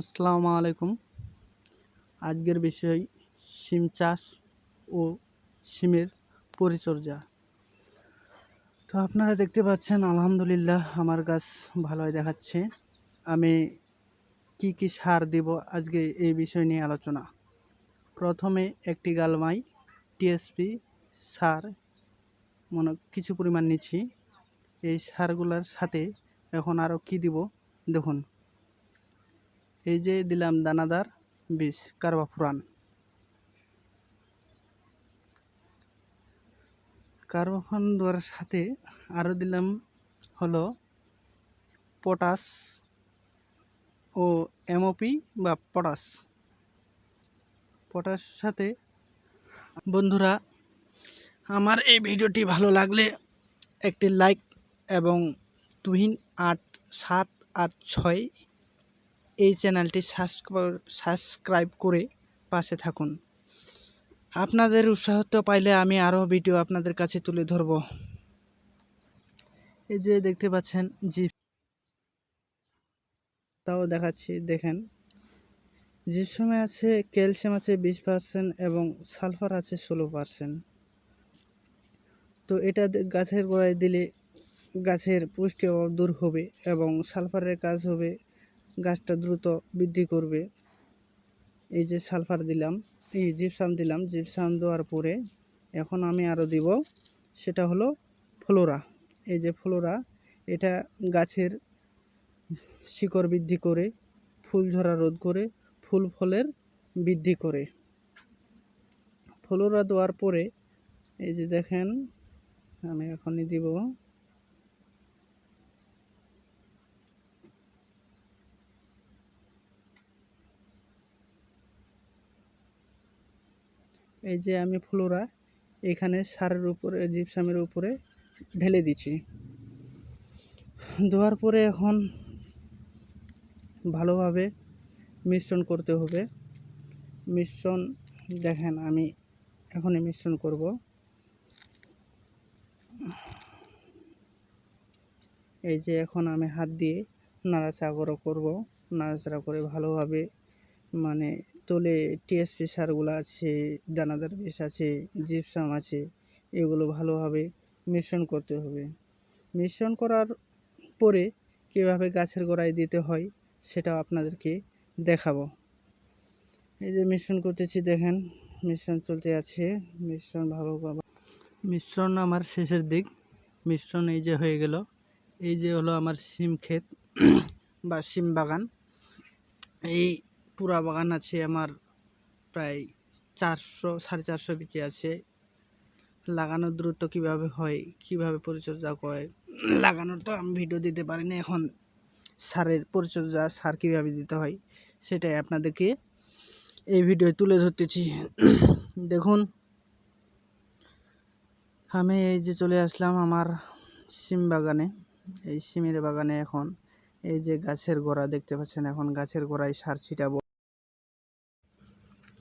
আসসালামু আলাইকুম। আজকের বিষয় সিম চাষ ও সিমের পরিচর্যা। তো আপনারা দেখতে পাচ্ছেন, আলহামদুলিল্লাহ আমার গাছ ভালোই দেখাচ্ছে। আমি কি কি সার দেব আজকে এই বিষয় নিয়ে আলোচনা। প্রথমে একটি গালমাই, টিএসপি সার, মনে কিছু পরিমাণ নিচ্ছি। এই সারগুলোর সাথে এখন আরও কি দিব, দেখুন। এই যে দিলাম দানাদার বীজ কার্বাফুরান কার্বাফান দেওয়ার সাথে আরও দিলাম হলো পটাশ ও এমওপি বা পটাশ। পটাশ সাথে বন্ধুরা, আমার এই ভিডিওটি ভালো লাগলে একটি লাইক এবং তুহিন আট সাত আট ছয় এই চ্যানেলটি সাবস্ক্রাইব করে পাশে থাকুন। আপনাদের উৎসাহিত পাইলে আমি আরও ভিডিও আপনাদের কাছে তুলে ধরব। এই যে দেখতে পাচ্ছেন জিপ তাও দেখাচ্ছি, দেখেন। জিপসমে আছে, ক্যালসিয়াম আছে বিশ পার্সেন্ট এবং সালফার আছে ষোলো পার্সেন্ট তো এটা গাছের গোড়ায় দিলে গাছের পুষ্টি অভাব দূর হবে এবং সালফারের কাজ হবে। গাছটা দ্রুত বৃদ্ধি করবে। এই যে সালফার দিলাম, এই জিপসাম দিলাম জিপসাম দেওয়ার পরে এখন আমি আরও দিব, সেটা হলো ফ্লোরা। এই যে ফ্লোরা, এটা গাছের শিকড় বৃদ্ধি করে, ফুল ঝরা রোধ করে, ফুল ফলের বৃদ্ধি করে। ফ্লোরা দেওয়ার পরে, এই যে দেখেন, আমি এখনই দিব। এই যে আমি ফ্লোরা এখানে সারের উপরে, জিপসামের উপরে ঢেলে দিচ্ছি। দেওয়ার পরে এখন ভালোভাবে মিশ্রণ করতে হবে। মিশ্রণ, দেখেন আমি এখনই মিশ্রণ করব। এই যে এখন আমি হাত দিয়ে নাড়াচাড়া করব, নাড়াচাড়া করে ভালোভাবে মানে তোলে টিএসপি সারগুলো আছে, দানাদার বিষ আছে জিপসাম আছে, এগুলো ভালোভাবে মিশ্রণ করতে হবে। মিশ্রণ করার পরে কীভাবে গাছের গোড়ায় দিতে হয় সেটাও আপনাদেরকে দেখাবো। এই যে মিশ্রণ করতেছি, দেখেন মিশ্রণ চলতে আছে, মিশ্রণ ভালো মিশ্রণ আমার শেষের দিক, মিশ্রণ এই যে হয়ে গেল। এই যে হলো আমার সিম ক্ষেত বা সিম বাগান। এই পুরা বাগান আছে, আমার প্রায় চারশো, সাড়ে চারশো বিচি আছে। লাগানোর দ্রুত কীভাবে হয়, কীভাবে পরিচর্যা করে, লাগানোর তো আমি ভিডিও দিতে পারিনি, এখন সারের পরিচর্যা সার কীভাবে দিতে হয়, সেটাই আপনাদেরকে এই ভিডিও তুলে ধরতেছি। দেখুন, আমি এই যে চলে আসলাম আমার সিম বাগানে, এই সিমের বাগানে এখন, এই যে গাছের গোড়া দেখতে পাচ্ছেন, এখন গাছের গোড়ায় সার ছিটাবো।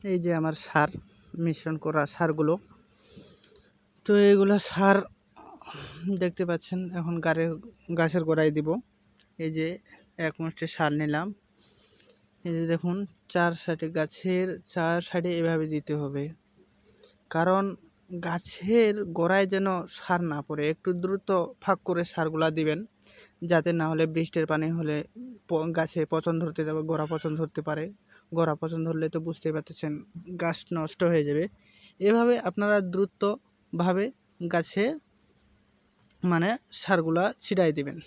এই যে আমার সার মিশ্রণ করা সারগুলো। তো এইগুলো সার দেখতে পাচ্ছেন, এখন গাড়ে গাছের গোড়ায় দিব। এই যে এক মুষ্টি সার নিলাম। এই যে দেখুন, চার সাইডে গাছের, চার সাইডে এভাবে দিতে হবে। কারণ গাছের গোড়ায় যেন সার না পড়ে, একটু দ্রুত ফাঁক করে সারগুলা দিবেন। যাতে না হলে বৃষ্টির পানি হলে গাছে পচন ধরতে যাবে, গোড়া পচন ধরতে পারে। গোড়া পচন ধরলে তো বুঝতেই পারতেছেন, গাছ নষ্ট হয়ে যাবে। এভাবে আপনারা দ্রুতভাবে গাছে মানে সারগুলা ছিটাই দিবেন।